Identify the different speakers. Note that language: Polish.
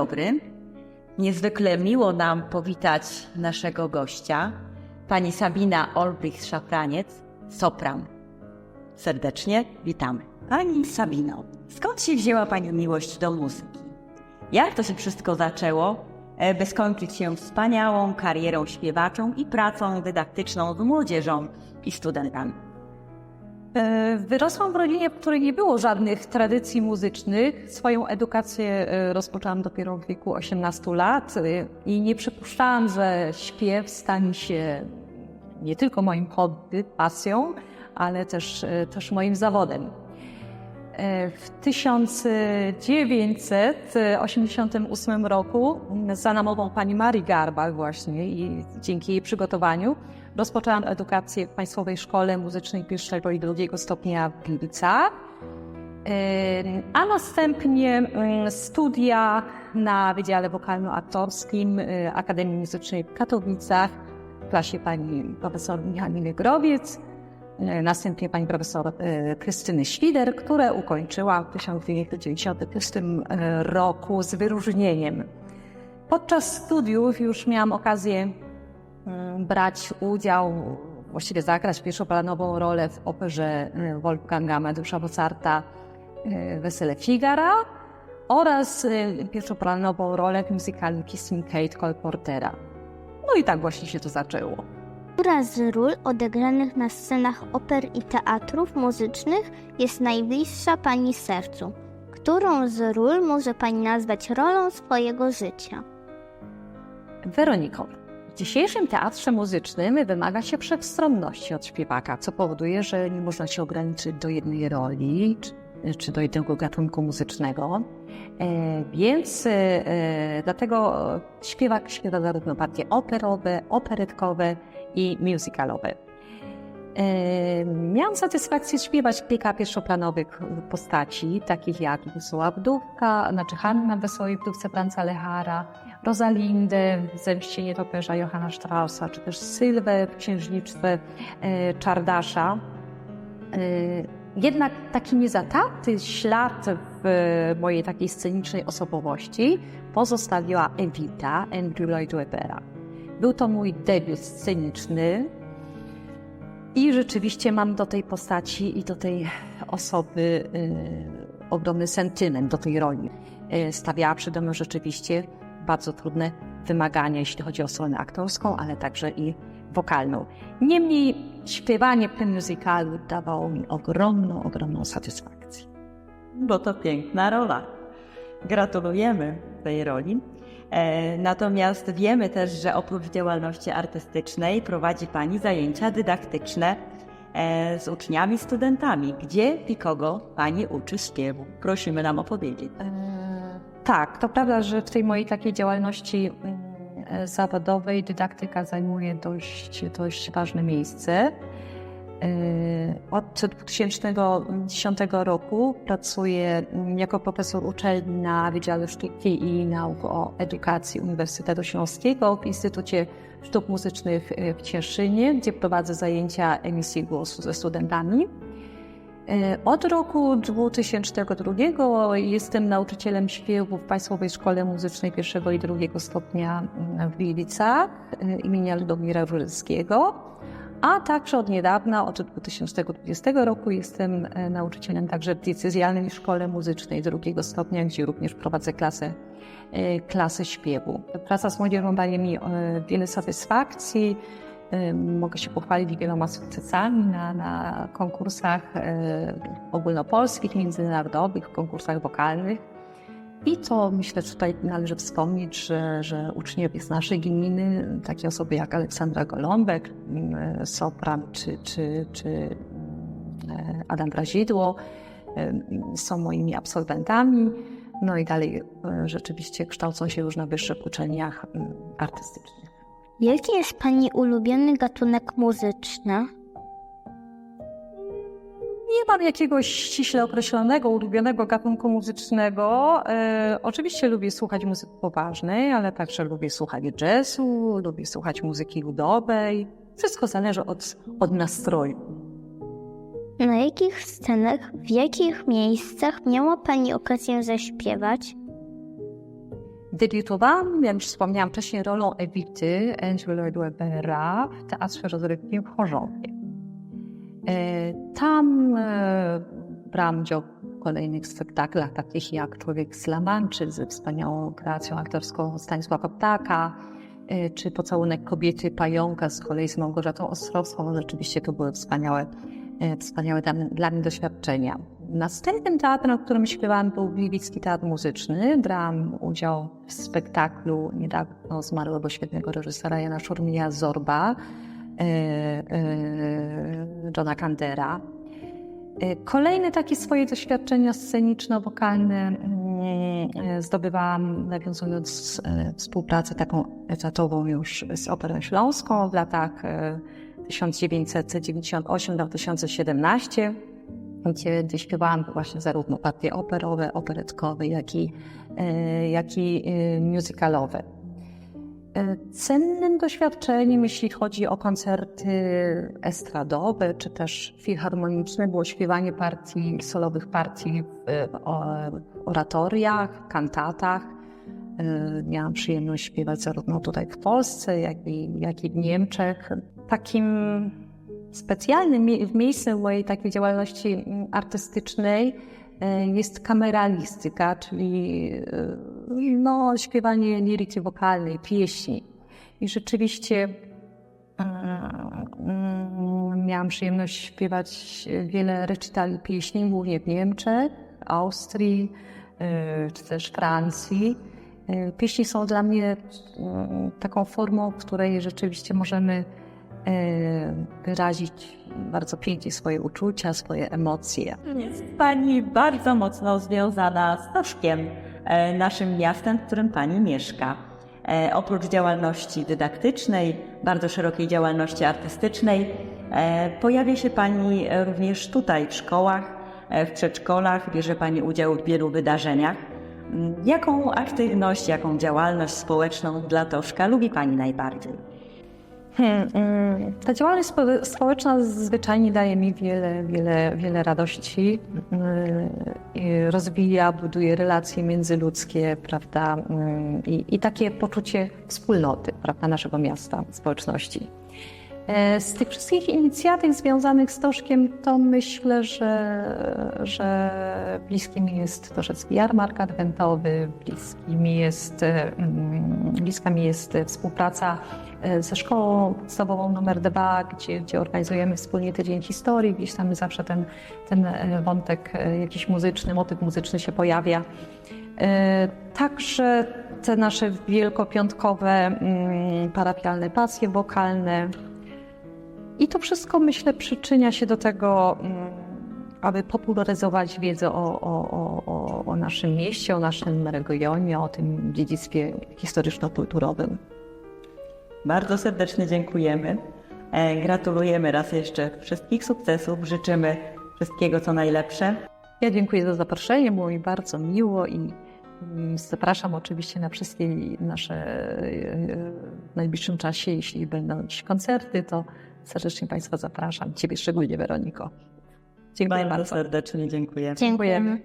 Speaker 1: dobry. Niezwykle miło nam powitać naszego gościa, pani Sabina Olbrich-Szafraniec, sopran. Serdecznie witamy. Pani Sabino, skąd się wzięła Pani miłość do muzyki? Jak to się wszystko zaczęło, e, by skończyć się wspaniałą karierą śpiewaczą i pracą dydaktyczną z młodzieżą i studentami?
Speaker 2: E, Wyrosłam w rodzinie, w której nie było żadnych tradycji muzycznych. Swoją edukację e, rozpoczęłam dopiero w wieku 18 lat e, i nie przypuszczałam, że śpiew stanie się nie tylko moim hobby, pasją, ale też, też moim zawodem. W 1988 roku za namową pani Marii Garbach właśnie i dzięki jej przygotowaniu rozpoczęłam edukację w Państwowej Szkole Muzycznej pierwszego i drugiego stopnia w Gliwicach, a następnie studia na Wydziale Wokalno-Aktorskim e, Akademii Muzycznej w Katowicach w klasie pani profesor Michaliny Growiec, E, Następnie pani profesor e, Krystyny Świder, które ukończyła w 1991 roku z wyróżnieniem. Podczas studiów już miałam okazję brać udział, właściwie zagrać pierwszoplanową rolę w operze e, Wolfganga Amadeusa Mozarta e, Wesele Figara oraz pierwszoplanową rolę w musicalu Kissing Kate Cole Portera. No i tak właśnie się to zaczęło.
Speaker 3: Która z ról odegranych na scenach oper i teatrów muzycznych jest najbliższa Pani sercu? Którą z ról może Pani nazwać rolą swojego życia?
Speaker 2: Weroniko, w dzisiejszym teatrze muzycznym wymaga się wszechstronności od śpiewaka, co powoduje, że nie można się ograniczyć do jednej roli czy, do jednego gatunku muzycznego. E, więc e, e, dlatego śpiewak śpiewa zarówno partie operowe, operetkowe i musicalowe. E, Miałam satysfakcję śpiewać kilka pierwszoplanowych postaci, takich jak Wesoła Wdówka, znaczy Hanna w Wesołej Wdówce Franca Lechara, Rosalindę Zemście Nietoperza Johanna Straussa, czy też Sylwę w Księżniczce e, Czardasza. E, Jednak taki niezatarty ślad w mojej takiej scenicznej osobowości pozostawiła Evita Andrew Lloyd Webbera. Był to mój debiut sceniczny i rzeczywiście mam do tej postaci i do tej osoby y, ogromny sentyment do tej roli. Stawiała przede mną rzeczywiście bardzo trudne wymagania, jeśli chodzi o stronę aktorską, ale także i wokalną. Niemniej śpiewanie w tym musicalu dawało mi ogromną, ogromną satysfakcję.
Speaker 1: Bo to piękna rola. Gratulujemy tej roli. E, Natomiast wiemy też, że oprócz działalności artystycznej prowadzi Pani zajęcia dydaktyczne e, z uczniami, studentami. Gdzie i kogo Pani uczy śpiewu? Prosimy nam opowiedzieć.
Speaker 2: Tak, to prawda, że w tej mojej takiej działalności mm, zawodowej dydaktyka zajmuje dość, dość ważne miejsce. E, Od 2010 roku pracuję mm, jako profesor uczelni na Wydziale Sztuki i Nauk o Edukacji Uniwersytetu Śląskiego w Instytucie Sztuk Muzycznych w Cieszynie, gdzie prowadzę zajęcia emisji głosu ze studentami. E, Od roku 2002 jestem nauczycielem śpiewu w Państwowej Szkole Muzycznej pierwszego i drugiego stopnia mm, w Gliwicach e, imienia Ludomira Żurylskiego, a także od niedawna, od 2020 roku jestem e, nauczycielem także w diecezjalnej Szkole Muzycznej drugiego stopnia, gdzie również prowadzę klasę, klasę śpiewu. Praca z młodzieżą daje mi wiele satysfakcji, Mogę się pochwalić wieloma sukcesami na, na konkursach e, ogólnopolskich, międzynarodowych, konkursach wokalnych. I to myślę, że tutaj należy wspomnieć, że, że uczniowie z naszej gminy, takie osoby jak Aleksandra Golombek, sopran czy, czy, czy e, Adam Brazidło są moimi absolwentami. No i dalej e, rzeczywiście kształcą się już na wyższych uczelniach artystycznych.
Speaker 3: Jaki jest Pani ulubiony gatunek muzyczny?
Speaker 2: Nie mam jakiegoś ściśle określonego, ulubionego gatunku muzycznego. E, oczywiście lubię słuchać muzyki poważnej, ale także lubię słuchać jazzu, lubię słuchać muzyki ludowej. Wszystko zależy od, od nastroju.
Speaker 3: Na jakich scenach, w jakich miejscach miała Pani okazję zaśpiewać?
Speaker 2: Debiutowałam, jak już wspomniałam wcześniej, rolą Ewity Andrew Lloyd Webbera w Teatrze Rozrywki w Chorzowie. E, Tam e, brałam udział w kolejnych spektaklach, takich jak Człowiek z La Manczy ze wspaniałą kreacją aktorską Stanisława Ptaka, e, czy Pocałunek kobiety Pająka z kolei z Małgorzatą Ostrowską. No, Rzeczywiście to były wspaniałe, wspaniałe dla mnie doświadczenia. Następnym teatrem, w którym śpiewałam, był Gliwicki Teatr Muzyczny. Brałam udział w spektaklu niedawno zmarłego świetnego reżysera Jana Szurmija Zorba, e, e, Johna Kandera. E, Kolejne takie swoje doświadczenia sceniczno-wokalne mm, e, zdobywałam nawiązując e, współpracę taką etatową już z Operą Śląską w latach e, 1998-2017, gdzie śpiewałam właśnie zarówno partie operowe, operetkowe, jak i, e, jak i e, musicalowe. E, Cennym doświadczeniem, jeśli chodzi o koncerty estradowe czy też filharmoniczne, było śpiewanie partii, solowych partii w oratoriach, kantatach. Miałam przyjemność śpiewać zarówno tutaj w Polsce, jak i, jak i w Niemczech. Takim specjalnym mie- miejscem mojej takiej działalności mm, artystycznej e, jest kameralistyka, czyli e, no, śpiewanie liryki wokalnej, pieśni. I rzeczywiście mm, miałam przyjemność śpiewać wiele recitali pieśni, głównie w Niemczech, Austrii e, czy też Francji. E, Pieśni są dla mnie mm, taką formą, w której rzeczywiście możemy e, wyrazić bardzo pięknie swoje uczucia, swoje emocje.
Speaker 1: Jest Pani bardzo mocno związana z Toszkiem, e, naszym miastem, w którym Pani mieszka. E, Oprócz działalności dydaktycznej, bardzo szerokiej działalności artystycznej, e, pojawia się Pani również tutaj w szkołach, e, w przedszkolach, bierze Pani udział w wielu wydarzeniach. Mm, Jaką aktywność, jaką działalność społeczną dla Toszka lubi Pani najbardziej?
Speaker 2: Hmm, mm, ta działalność spo- społeczna zwyczajnie daje mi wiele, wiele, wiele radości. Mm, Rozwija, buduje relacje międzyludzkie, prawda? Mm, I, I takie poczucie wspólnoty, prawda, naszego miasta, społeczności. E, Z tych wszystkich inicjatyw związanych z Toszkiem, to myślę, że, że bliskim jest Toszecki Jarmark Adwentowy, bliski mi jest, e, mm, bliska mi jest współpraca e, ze szkołą podstawową numer 2, gdzie, gdzie organizujemy wspólnie tydzień historii. Gdzieś tam zawsze ten, ten wątek jakiś muzyczny, motyw muzyczny się pojawia. Także te nasze wielkopiątkowe mm, parafialne pasje wokalne. I to wszystko, myślę, przyczynia się do tego, mm, aby popularyzować wiedzę o, o, o, o- naszym mieście, o naszym regionie, o tym dziedzictwie historyczno-kulturowym.
Speaker 1: Bardzo serdecznie dziękujemy. E, Gratulujemy raz jeszcze wszystkich sukcesów. Życzymy wszystkiego co najlepsze.
Speaker 2: Ja dziękuję za zaproszenie, było mi bardzo miło i mm, zapraszam oczywiście na wszystkie nasze e, w najbliższym czasie, jeśli będą jakieś koncerty, to serdecznie Państwa zapraszam. Ciebie szczególnie, Weroniko. Dziękuję
Speaker 1: Bardzo
Speaker 2: bardzo.
Speaker 1: serdecznie dziękuję.
Speaker 3: Dziękujemy.